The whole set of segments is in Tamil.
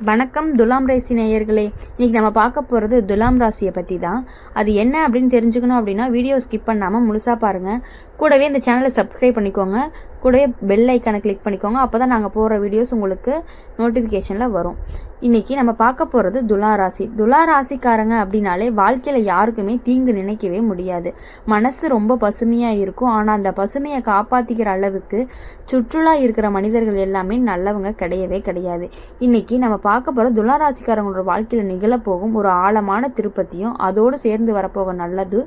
வணக்கம் துலாம் ராசி நேயர்களே. இன்றைக்கி நம்ம பார்க்க போகிறது துலாம் ராசியை பற்றி தான். அது என்ன அப்படின்னு தெரிஞ்சுக்கணும் அப்படின்னா வீடியோ ஸ்கிப் பண்ணாமல் முழுசாக பாருங்கள் கூடவே இந்த சேனலை சப்ஸ்கிரைப் பண்ணிக்கோங்க. கூடவே பெல் ஐக்கானை கிளிக் பண்ணிக்கோங்க. அப்போ தான் நாங்கள் போகிற வீடியோஸ் உங்களுக்கு நோட்டிஃபிகேஷனில் வரும். இன்றைக்கி நம்ம பார்க்க போகிறது துலா ராசி. துலா ராசிக்காரங்க அப்படின்னாலே வாழ்க்கையில் யாருக்குமே தீங்கு நினைக்கவே முடியாது. மனசு ரொம்ப பசுமையாக இருக்கும். ஆனால் அந்த பசுமையை காப்பாற்றிக்கிற அளவுக்கு சுற்றுலா இருக்கிற மனிதர்கள் எல்லாமே நல்லவங்க கிடையவே கிடையாது. இன்றைக்கி நம்ம பார்க்க போகிற துலா ராசிக்காரங்களோட வாழ்க்கையில் நிகழப்போகும் ஒரு ஆழமான திருப்பத்தியும் அதோடு சேர்ந்து வரப்போக நல்லது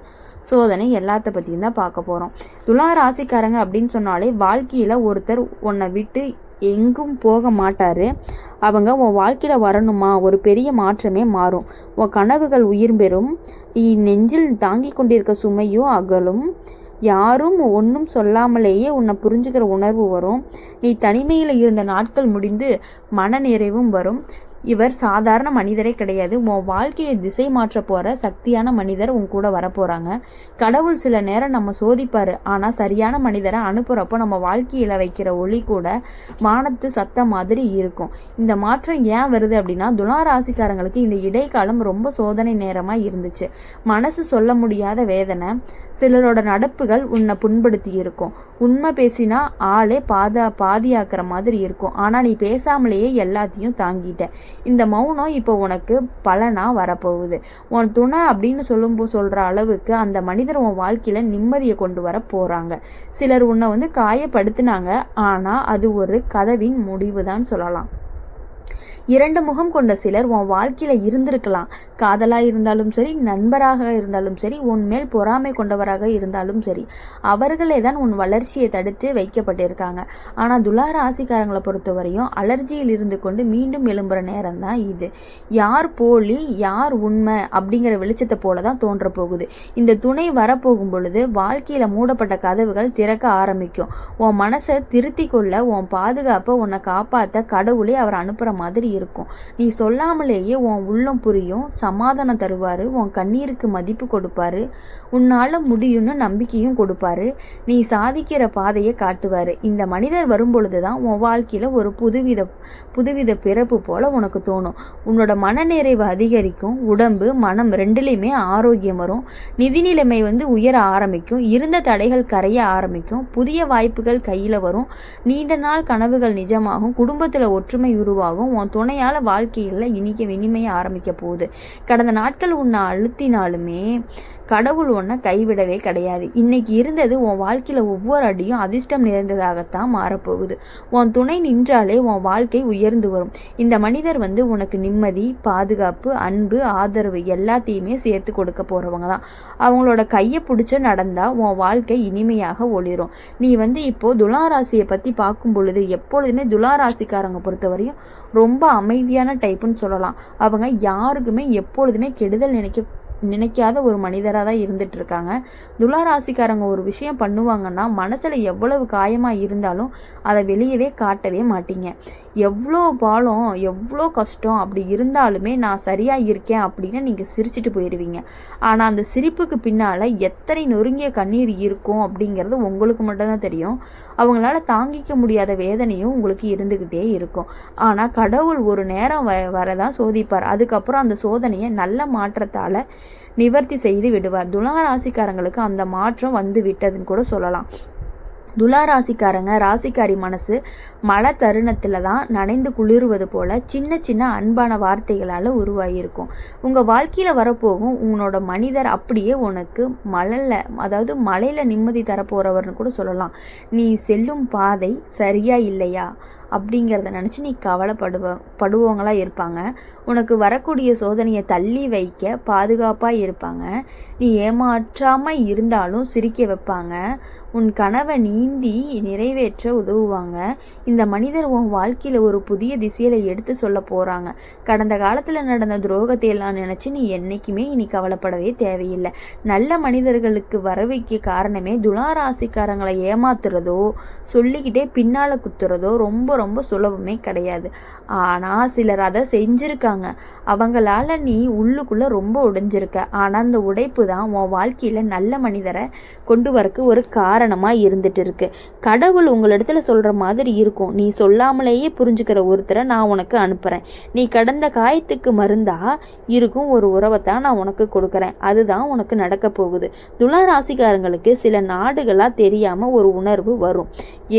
சோதனை எல்லாத்த பற்றியும் தான் பார்க்க போகிறோம் துலா ராசிக்காரங்க அப்படின்னு சொன்னாலே வாழ்க்கையில் ஒருத்தர் உன்னை விட்டு எங்கும் போக மாட்டார். அவங்க உன் வாழ்க்கையில் வரணுமா? ஒரு பெரிய மாற்றமே மாறும். உன் கனவுகள் உயிர் பெறும். நீ நெஞ்சில் தாங்கி கொண்டிருக்க சுமையும் அகலும். யாரும் ஒன்றும் சொல்லாமலேயே உன்னை புரிஞ்சுக்கிற உணர்வு வரும். நீ தனிமையில் இருந்த நாட்கள் முடிந்து மன நிறைவும் வரும். இவர் சாதாரண மனிதரே கிடையாது. உன் வாழ்க்கையை திசை மாற்ற போகிற சக்தியான மனிதர் உன் கூட வரப்போகிறாங்க கடவுள் சில நேரம் நம்ம சோதிப்பார். ஆனால் சரியான மனிதரை அனுப்புகிறப்போ நம்ம வாழ்க்கையில் வைக்கிற ஒளி கூட வானத்து சத்தம் மாதிரி இருக்கும். இந்த மாற்றம் ஏன் வருது அப்படின்னா துலா ராசிக்காரங்களுக்கு இந்த இடைக்காலம் ரொம்ப சோதனை நேரமாக இருந்துச்சு. மனசு சொல்ல முடியாத வேதனை. சிலரோட நடப்புகள் உன்னை புண்படுத்தி இருக்கும். உண்மை பேசினா ஆளே பாதா பாதியாக்குற மாதிரி இருக்கும். ஆனால் நீ பேசாமலேயே எல்லாத்தையும் தாங்கிட்ட. இந்த மௌனம் இப்போ உனக்கு பலனாக வரப்போகுது. உன் துணை அப்படின்னு சொல்லும்போது சொல்கிற அளவுக்கு அந்த மனிதர் உன் வாழ்க்கையில் நிம்மதியை கொண்டு வர போகிறாங்க சிலர் உன்னை வந்து காயப்படுத்தினாங்க. ஆனால் அது ஒரு கதவின் முடிவு தான் சொல்லலாம். இரண்டு முகம் கொண்ட சிலர் உன் வாழ்க்கையில் இருந்திருக்கலாம். காதலாக இருந்தாலும் சரி நண்பராக இருந்தாலும் சரி உன் மேல் பொறாமை கொண்டவராக இருந்தாலும் சரி அவர்களே தான் உன் வளர்ச்சியை தடுத்து வைக்கப்பட்டிருக்காங்க. ஆனால் துலா ராசிக்காரங்களை பொறுத்தவரையும் அலர்ஜியில் இருந்து கொண்டு மீண்டும் எழும்புற நேரம் தான் இது. யார் போலி யார் உண்மை அப்படிங்கிற வெளிச்சத்தை போல தான் தோன்ற போகுது. இந்த துணை வரப்போகும் பொழுது வாழ்க்கையில் மூடப்பட்ட கதவுகள் திறக்க ஆரம்பிக்கும். உன் மனசை திருத்தி கொள்ள உன் பாதுகாப்பை உன்னை காப்பாற்ற கடவுளே அவர் அனுப்புகிற மாதிரி இருக்கும். நீ சொல்லாமலேயே உன் உள்ளம் புரியும் சமாதானம் தருவார் உன் கண்ணீருக்கு மதிப்பு கொடுப்பாரு உன்னால் முடியும்னு நம்பிக்கையும் கொடுப்பாரு நீ சாதிக்கிற பாதையை காட்டுவார். இந்த மனிதர் வரும்பொழுது தான் உன் வாழ்க்கையில் ஒரு புதுவித புதுவித பிறப்பு போல் உனக்கு தோணும். உன்னோட மனநிறைவு அதிகரிக்கும் உடம்பு மனம் ரெண்டுலேயுமே ஆரோக்கியம் வரும். நிதி நிலைமை வந்து உயர ஆரம்பிக்கும் இருந்த தடைகள் கரைய ஆரம்பிக்கும் புதிய வாய்ப்புகள் கையில் வரும். நீண்ட நாள் கனவுகள் நிஜமாகும் குடும்பத்தில் ஒற்றுமை உருவாகும் உன் துணை துணையால் வாழ்க்கையில் இனிக்க இனிமையை ஆரம்பிக்க போகுது. கடந்த நாட்கள் உன்னை அழுத்தினாலுமே கடவுள் ஒன்றை கைவிடவே கிடையாது. இன்னைக்கு இருந்தது உன் வாழ்க்கையில் ஒவ்வொரு அடியும் அதிர்ஷ்டம் நிறைந்ததாகத்தான் மாறப்போகுது. உன் துணை நின்றாலே உன் வாழ்க்கை உயர்ந்து வரும். இந்த மனிதர் வந்து உனக்கு நிம்மதி பாதுகாப்பு அன்பு ஆதரவு எல்லாத்தையுமே சேர்த்து கொடுக்க போகிறவங்க தான் அவங்களோட கையை பிடிச்ச நடந்தால் உன் வாழ்க்கை இனிமையாக ஒளிரும். நீ வந்து இப்போது துளாராசியை பற்றி பார்க்கும் பொழுது எப்பொழுதுமே துளாராசிக்காரங்க பொறுத்தவரையும் ரொம்ப அமைதியான டைப்புன்னு சொல்லலாம். அவங்க யாருக்குமே எப்பொழுதுமே கெடுதல் நினைக்க நினைக்காத ஒரு மனிதராக தான் இருந்துட்டு இருக்காங்க துலா ராசிக்காரங்க ஒரு விஷயம் பண்ணுவாங்கன்னா மனசில் எவ்வளவு காயமாக இருந்தாலும் அதை வெளியவே காட்டவே மாட்டீங்க. எவ்வளோ பாலம் எவ்வளோ கஷ்டம் அப்படி இருந்தாலுமே நான் சரியாக இருக்கேன் அப்படின்னு நீங்கள் சிரிச்சிட்டு போயிடுவீங்க ஆனால் அந்த சிரிப்புக்கு பின்னால் எத்தனை நொறுங்கிய கண்ணீர் இருக்கும் அப்படிங்கிறது உங்களுக்கு மட்டும்தான் தெரியும். அவங்களால தாங்கிக்க முடியாத வேதனையும் உங்களுக்கு இருந்துக்கிட்டே இருக்கும். ஆனால் கடவுள் ஒரு நேரம் வ வரதான் சோதிப்பார். அதுக்கப்புறம் அந்த சோதனையை நல்ல மாற்றத்தால் நிவர்த்தி செய்து விடுவார். துலா ராசிக்காரங்களுக்கு அந்த மாற்றம் வந்து விட்டதுன்னு கூட சொல்லலாம். துலா ராசிக்காரங்க ராசிக்காரி மனசு மழை தருணத்தில் தான் நனைந்து குளிர்வது போல் சின்ன சின்ன அன்பான வார்த்தைகளால் உருவாகியிருக்கும். உங்கள் வாழ்க்கையில் வரப்போகும் உன்னோட மனிதர் அப்படியே உனக்கு மழையில் அதாவது மலையில் நிம்மதி தரப்போகிறவர்னு கூட சொல்லலாம். நீ செல்லும் பாதை சரியா இல்லையா? அப்படிங்கிறத நினச்சி நீ கவலைப்படுவ படுவவங்களாக இருப்பாங்க. உனக்கு வரக்கூடிய சோதனையை தள்ளி வைக்க பாதுகாப்பாக இருப்பாங்க. நீ ஏமாற்றாமல் இருந்தாலும் சிரிக்க வைப்பாங்க. உன் கனவை நீந்தி நிறைவேற்ற உதவுவாங்க. இந்த மனிதர் உன் வாழ்க்கையில் ஒரு புதிய திசையில் எடுத்து சொல்ல போகிறாங்க கடந்த காலத்தில் நடந்த துரோகத்தை எல்லாம் நினச்சி நீ என்றைக்குமே இனி கவலைப்படவே தேவையில்லை. நல்ல மனிதர்களுக்கு வரவைக்கு காரணமே துலா ராசிக்காரங்களை ஏமாத்துறதோ சொல்லிக்கிட்டே பின்னால் குத்துறதோ ரொம்ப ரொம்ப சுலபமே கிடையாது. ஆனால் சிலர் அதை செஞ்சுருக்காங்க. அவங்களால நீ உள்ளுக்குள்ளே ரொம்ப உடைஞ்சிருக்க. ஆனால் அந்த உடைப்பு தான் உன் வாழ்க்கையில் நல்ல மனிதரை கொண்டு வரக்கு ஒரு காரணமாக இருந்துட்டு இருக்கு. கடவுள் உங்களிடத்துல சொல்கிற மாதிரி இருக்கும். நீ சொல்லாமலேயே புரிஞ்சுக்கிற ஒருத்தரை நான் உனக்கு அனுப்புகிறேன் நீ கடந்த காயத்துக்கு மருந்தாக இருக்கும் ஒரு உறவை தான் நான் உனக்கு கொடுக்குறேன். அதுதான் உனக்கு நடக்க போகுது. துலா ராசிக்காரங்களுக்கு சில நாடுகளாக தெரியாமல் ஒரு உணர்வு வரும்.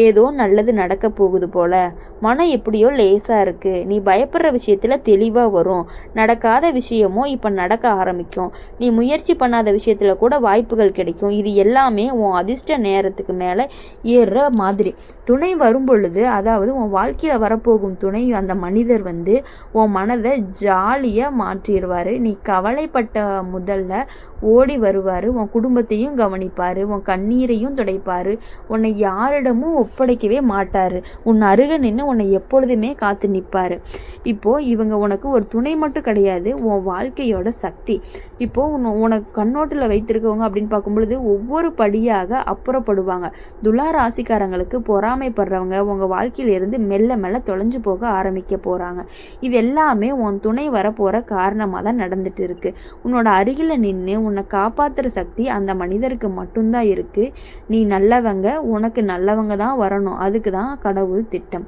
ஏதோ நல்லது நடக்க போகுது போல. மனம் எப்படியோ லேசாக இருக்குது நீ பயப்படுற விஷயத்தில் தெளிவாக வரும். நடக்காத விஷயமும் இப்போ நடக்க ஆரம்பிக்கும். நீ முயற்சி பண்ணாத விஷயத்தில் கூட வாய்ப்புகள் கிடைக்கும். இது எல்லாமே உன் அதிர்ஷ்ட நேரத்துக்கு மேலே ஏறுற மாதிரி. துணை வரும் பொழுது அதாவது உன் வாழ்க்கையில் வரப்போகும் துணை அந்த மனிதர் வந்து உன் மனதை ஜாலியாக மாற்றிடுவார். நீ கவலைப்பட்ட முதல்ல ஓடி வருவார். உன் குடும்பத்தையும் கவனிப்பார். உன் கண்ணீரையும் துடைப்பார். உன்னை யாரிடமும் ஒப்படைக்கவே மாட்டார். உன் அருக நின்று உன்னை எப்பொழுதுமே காத்து நிற்பார் இப்போது இவங்க உனக்கு ஒரு துணை மட்டும் கிடையாது உன் வாழ்க்கையோட சக்தி. இப்போது உன்னை உனக்கு கண்ணோட்டில் வைத்திருக்கவங்க அப்படின்னு பார்க்கும் பொழுது ஒவ்வொரு படியாக அப்புறப்படுவாங்க. துலா ராசிக்காரங்களுக்கு பொறாமைப்படுறவங்க உங்கள் வாழ்க்கையிலிருந்து மெல்ல மெல்ல தொலைஞ்சு போக ஆரம்பிக்க போகிறாங்க இது எல்லாமே உன் துணை வரப்போகிற காரணமாக தான் நடந்துட்டு இருக்கு. உன்னோட அருகில் நின்று உன்னை காப்பாற்றுற சக்தி அந்த மனிதருக்கு மட்டும்தான் இருக்குது நீ நல்லவங்க உனக்கு நல்லவங்க தான் வரணும். அதுக்கு தான் கடவுள் திட்டம்.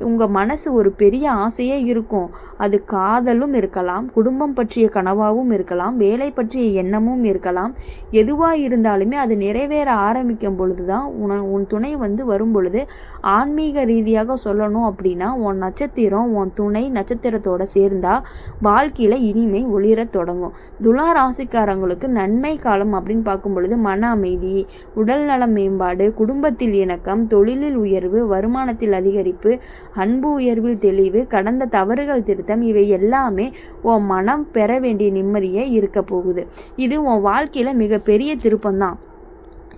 உங்கள் மனசு ஒரு பெரிய ஆசையே இருக்கும். அது காதலும் இருக்கலாம் குடும்பம் பற்றிய கனவாகவும் இருக்கலாம் வேலை பற்றிய எண்ணமும் இருக்கலாம். எதுவாக இருந்தாலுமே அது நிறைவேற ஆரம்பிக்கும் பொழுது தான் உன உன் துணை வந்து வரும் பொழுது ஆன்மீக ரீதியாக சொல்லணும் அப்படின்னா உன் நட்சத்திரம் உன் துணை நட்சத்திரத்தோட சேர்ந்தா வாழ்க்கையில் இனிமை ஒளிர தொடங்கும். துலா ராசிக்காரங்களுக்கு நன்மை காலம் அப்படின்னு பார்க்கும் பொழுது மன அமைதி உடல்நல மேம்பாடு குடும்பத்தில் இணக்கம் தொழிலில் உயர்வு வருமானத்தில் அதிகரிப்பு அன்பு உயர்வில் தெளிவு கடந்த தவறுகள் திருத்தம் இவை எல்லாமே உன் மனம் பெற வேண்டிய நிம்மதியே இருக்க போகுது. இது உன் வாழ்க்கையில் மிகப்பெரிய திருப்பம்தான்.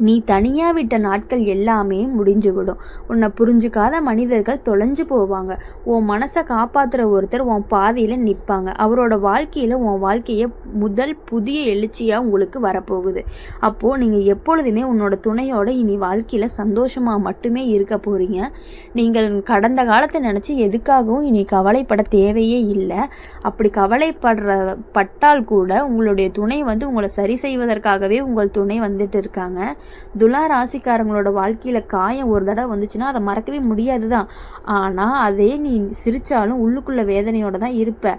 நீ தனியாக விட்ட நாட்கள் எல்லாமே முடிஞ்சு விடும் உன்னை புரிஞ்சுக்காத மனிதர்கள் தொலைஞ்சு போவாங்க. உன் மனசை காப்பாற்றுற ஒருத்தர் உன் பாதையில் நிற்பாங்க அவரோட வாழ்க்கையில் உன் வாழ்க்கையை முதல் புதிய எழுச்சியாக உங்களுக்கு வரப்போகுது. அப்போது நீங்கள் எப்பொழுதுமே உன்னோட துணையோட இனி வாழ்க்கையில் சந்தோஷமாக மட்டுமே இருக்க போகிறீங்க நீங்கள் கடந்த காலத்தை நினச்சி எதுக்காகவும் இனி கவலைப்பட தேவையே இல்லை. அப்படி கவலைப்படுற பட்டால் கூட உங்களுடைய துணை வந்து உங்களை சரி செய்வதற்காகவே உங்கள் துணை வந்துட்டு இருக்காங்க. துலா ராசிக்காரங்களோட வாழ்க்கையில் காயம் ஒரு தடவை வந்துச்சுன்னா அதை மறக்கவே முடியாது தான் ஆனால் அதே நீ சிரித்தாலும் உள்ளுக்குள்ள வேதனையோடு தான் இருப்ப.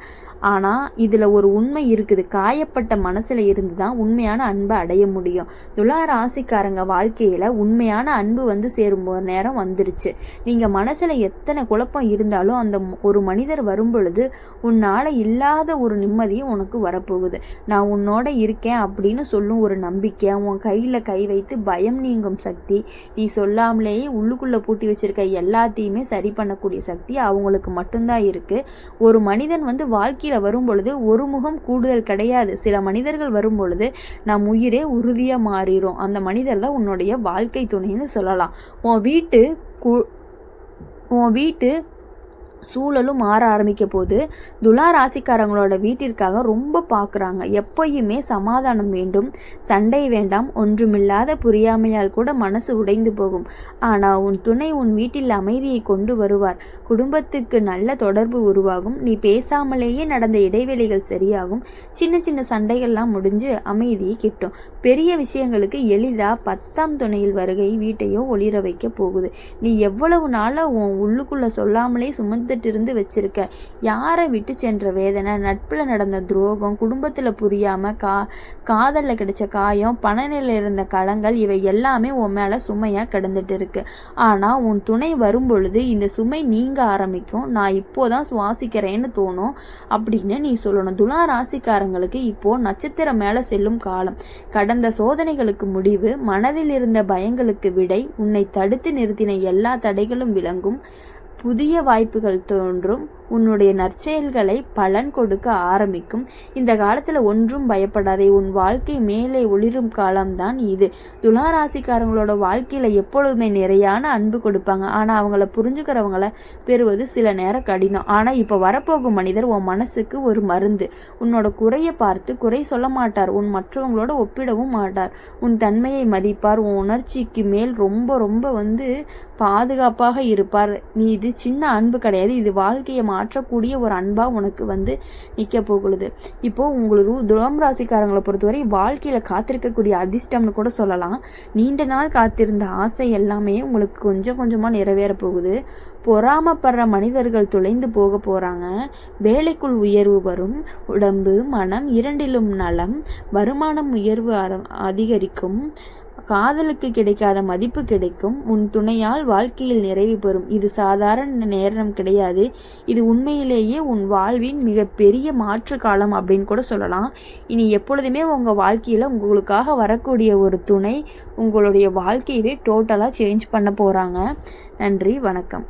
ஆனால் இதில் ஒரு உண்மை இருக்குது. காயப்பட்ட மனசில் இருந்து தான் உண்மையான அன்பை அடைய முடியும். துலா ராசிக்காரங்க வாழ்க்கையில் உண்மையான அன்பு வந்து சேரும் நேரம் வந்துருச்சு. நீங்கள் மனசில் எத்தனை குழப்பம் இருந்தாலும் அந்த ஒரு மனிதர் வரும் பொழுது உன்னால் இல்லாத ஒரு நிம்மதியும் உனக்கு வரப்போகுது. நான் உன்னோட இருக்கேன் அப்படின்னு சொல்லும் ஒரு நம்பிக்கை உன் கையில் கை வைத்து பயம் நீங்கும் சக்தி நீ சொல்லாமலேயே உள்ளுக்குள்ளே பூட்டி வச்சிருக்க எல்லாத்தையுமே சரி பண்ணக்கூடிய சக்தி அவங்களுக்கு மட்டும்தான் இருக்குது ஒரு மனிதன் வந்து வாழ்க்கையில் வாழ்க்கையில் வரும்பொழுது ஒரு முகம் கூடுதல் கிடையாது. சில மனிதர்கள் வரும்பொழுது நம் உயிரே உறுதியாக மாறிடும் அந்த மனிதர் தான் உன்னுடைய வாழ்க்கை துணைன்னு சொல்லலாம். உன் வீட்டு கு உன் வீட்டு சூழலும் மாற ஆரம்பிக்க போது துலா ராசிக்காரங்களோட வீட்டிற்காக ரொம்ப பார்க்குறாங்க எப்பயுமே சமாதானம் வேண்டும் சண்டை வேண்டாம் ஒன்றுமில்லாத புரியாமையால் கூட மனசு உடைந்து போகும். ஆனால் உன் துணை உன் வீட்டில் அமைதியை கொண்டு வருவார். குடும்பத்துக்கு நல்ல தொடர்பு உருவாகும். நீ பேசாமலேயே நடந்த இடைவெளிகள் சரியாகும். சின்ன சின்ன சண்டைகள்லாம் முடிஞ்சு அமைதியை கிட்டும். பெரிய விஷயங்களுக்கு எளிதாக பத்தாம் துணையில் வருகை வீட்டையோ ஒளிர வைக்க போகுது. நீ எவ்வளவு நாளாக உன் உள்ளுக்குள்ளே சொல்லாமலே சுமந்து இருந்து வச்சிருக்க. யாரை விட்டு சென்ற வேதனை? நட்பில் நடந்த துரோகம் குடும்பத்தில் புரியாமல் கா காதலில் கிடைச்ச காயம் பணநிலையில் இருந்த களங்கள் இவை எல்லாமே உன் மேலே சுமையாக கிடந்துட்டு இருக்கு. ஆனால் உன் துணை வரும்பொழுது இந்த சுமை நீங்க ஆரம்பிக்கும். நான் இப்போதான் சுவாசிக்கிறேன்னு தோணும். அப்படின்னு நீ சொல்லணும். துலா ராசிக்காரங்களுக்கு இப்போ நட்சத்திரம் மேலே செல்லும் காலம். கடந்த சோதனைகளுக்கு முடிவு மனதில் இருந்த பயங்களுக்கு விடை உன்னை தடுத்து நிறுத்தின எல்லா தடைகளும் விளங்கும். புதிய வாய்ப்புகள் தோன்றும். உன்னுடைய நற்செயல்களை பலன் கொடுக்க ஆரம்பிக்கும். இந்த காலத்தில் ஒன்றும் பயப்படாதே. உன் வாழ்க்கை மேலே ஒளிரும் காலம்தான் இது. துலா ராசிக்காரங்களோட வாழ்க்கையில் எப்பொழுதுமே நிறையான அன்பு கொடுப்பாங்க. ஆனால் அவங்கள புரிஞ்சுக்கிறவங்கள பெறுவது சில நேரம் கடினம். ஆனால் இப்போ வரப்போகும் மனிதர் உன் மனசுக்கு ஒரு மருந்து. உன்னோட குறையை பார்த்து குறை சொல்ல மாட்டார். உன் மற்றவங்களோட ஒப்பிடவும் மாட்டார். உன் தன்மையை மதிப்பார். உன் உணர்ச்சிக்கு மேல் ரொம்ப ரொம்ப வந்து பாதுகாப்பாக இருப்பார். நீ இது சின்ன அன்பு கிடையாது. இது வாழ்க்கையை மாற்றக்கூடிய ஒரு அன்பாக உனக்கு வந்து நிற்க போகுது. இப்போது உங்களுக்கு துலாம் ராசிக்காரங்களை பொறுத்தவரை வாழ்க்கையில் காத்திருக்கக்கூடிய அதிர்ஷ்டம்னு கூட சொல்லலாம். நீண்ட நாள் காத்திருந்த ஆசை எல்லாமே உங்களுக்கு கொஞ்சம் கொஞ்சமாக நிறைவேற போகுது. பொறாமப்படுற மனிதர்கள் துளைந்து போக போகிறாங்க வேலைக்குள் உயர்வு வரும். உடம்பு மனம் இரண்டிலும் நலம். வருமானம் உயர்வு அதிகரிக்கும். காதலுக்கு கிடைக்காத மதிப்பு கிடைக்கும். உன் துணையால் வாழ்க்கையில் நிறைவு பெறும். இது சாதாரண நேரம் கிடையாது. இது உண்மையிலேயே உன் வாழ்வின் மிகப்பெரிய மாற்று காலம் அப்படின்னு கூட சொல்லலாம். இனி எப்பொழுதுமே உங்கள் வாழ்க்கையில் உங்களுக்காக வரக்கூடிய ஒரு துணை உங்களுடைய வாழ்க்கையவே டோட்டலாக சேஞ்ச் பண்ண போகிறாங்க நன்றி வணக்கம்.